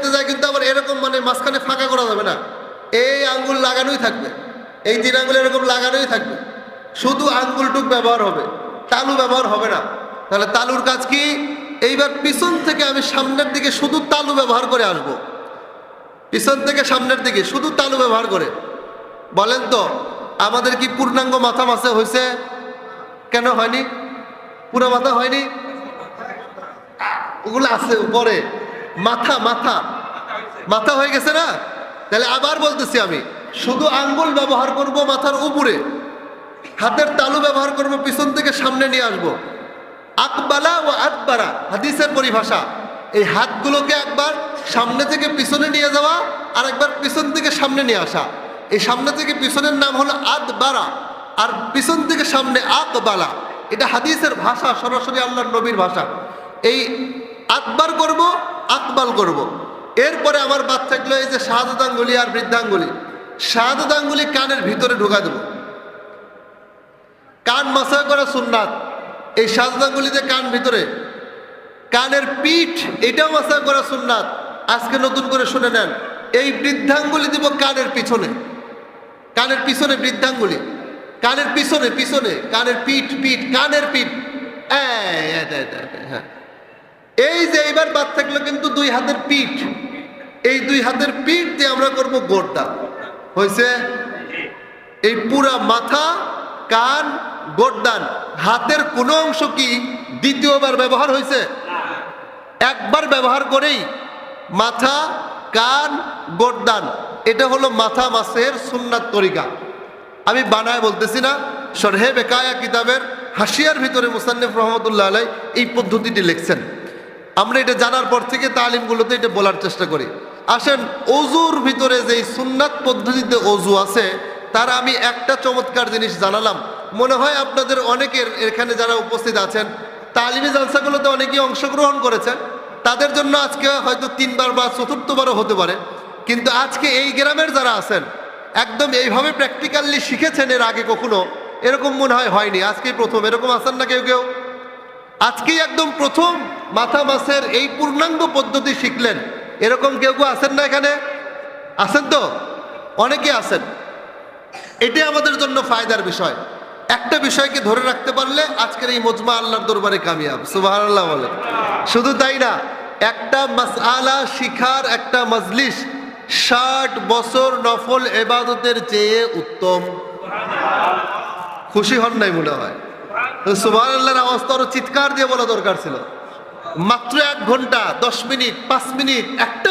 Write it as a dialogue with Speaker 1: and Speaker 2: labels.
Speaker 1: করতে যায় কিন্তু আবার এরকম মানে মাঝখানে ফাঁকা করা যাবে না। এই আঙ্গুল লাগানোই থাকবে। এই তিন আঙ্গুল এরকম লাগানোই থাকবে। শুধু আঙ্গুলটুক ব্যবহার হবে। তালু ব্যবহার হবে না। তাহলে তালুর কাজ কি? এইবার পিছন থেকে আমি সামনের দিকে শুধু তালু ব্যবহার করে আসব। পিছন থেকে সামনের দিকে শুধু তালু ব্যবহার করে। বলেন তো, আমাদের কি পূর্ণাঙ্গ মাথা মাসে হয়েছে? কেন হয়নি? পুরো মাথা হয়নি? ওগুলো আছে উপরে। মাথা মাথা। মাথা হয়ে গেছে না? তাহলে আবার বলতেছি আমি, শুধু আঙ্গুল ব্যবহার করব মাথার উপরে, হাতের তালু ব্যবহার করব পিছন থেকে সামনে নিয়ে আসব। আকবালা ও আকবারা, হাদিসের পরিভাষা। এই হাতগুলোকে একবার সামনে থেকে পিছনে নিয়ে যাওয়া আর একবার পিছন থেকে সামনে নিয়ে আসা। এই সামনে থেকে পিছনের নাম হলো আদবারা আর পিছন থেকে সামনে আকবালা। এটা হাদিসের ভাষা, সরাসরি আল্লাহর নবীর ভাষা। এই আকবার করব আকবাল করব। এরপরে আমার বাদ থাকল এই যে শাহাদাঙ্গুলি আর বৃদ্ধাঙ্গুলি। শাহাদাঙ্গুলি কানের ভিতরে ঢুকা দেবো কান মাসা করা সুন্নাত। এই শাহাদাঙ্গুলিতে কান ভিতরে, কানের পিঠ, এটাও মাসা করা সুন্নাত। আজকে নতুন করে শুনে নেন, এই বৃদ্ধাঙ্গুলি দিব কানের পিছনে। কানের পিছনে বৃদ্ধাঙ্গুলি। কানের পিছনে পিছনে, কানের পিঠ পিঠ, কানের পিঠ। হ্যাঁ। এই যে এইবার বাদ থাকল কিন্তু দুই হাতের পিঠ। এই দুই হাতের পিঠ দিয়ে আমরা করব গোড়টা হয়েছে? এই পুরা মাথা, কান গোড্ডান হাতের কোনো অংশ কি দ্বিতীয়বার ব্যবহার হয়েছে? একবার ব্যবহার করেই মাথা, কান গোড্ডান এটা হলো মাথা মাসের সুন্নাত তরিকা। আমি বানায় বলতেছি না, সরহে বেকায়া কিতাবের হাসিয়ার ভিতরে মুসান্নিফ রহমতুল্লাহ আলাই এই পদ্ধতিটি লিখছেন। আমরা এটা জানার পর থেকে তালিমগুলোতে এটা বলার চেষ্টা করি। আসেন অজুর ভিতরে যে সুন্নাত পদ্ধতিতে অজু আছে, তার আমি একটা চমৎকার জিনিস জানালাম। মনে হয় আপনাদের অনেকের এখানে যারা উপস্থিত আছেন, তালিমি জালসাগুলোতে অনেকেই অংশগ্রহণ করেছেন। তাদের জন্য আজকে হয়তো তিনবার বা চতুর্থবারও হতে পারে। কিন্তু আজকে এই গ্রামের যারা আছেন, একদম এইভাবে প্র্যাকটিক্যালি শিখেছেন এর আগে কখনো, এরকম মনে হয় হয়নি। আজকেই প্রথম। এরকম আছেন না কেউ কেউ? আজকেই একদম প্রথম মাথা মাসের এই পূর্ণাঙ্গ পদ্ধতি শিখলেন। এরকম কেউ কেউ আছেন না এখানে? আছেন তো? অনেকে আছেন। এটাই আমাদের জন্য ফায়দার বিষয়। একটা বিষয়কে ধরে রাখতে পারলে আজকের এই মজমা আল্লাহর দরবারে কামিয়াব। সুবাহ বলে শুধু তাই না, একটা মাসআলা শিখার একটা মজলিস ষাট বছর নফল এবাদতের চেয়ে উত্তম। খুশি হন নাই মনে হয়? সুবাহ আল্লাহর চিৎকার দিয়ে বলা দরকার ছিল। মাত্র এক ঘণ্টা, দশ মিনিট, পাঁচ মিনিট, একটা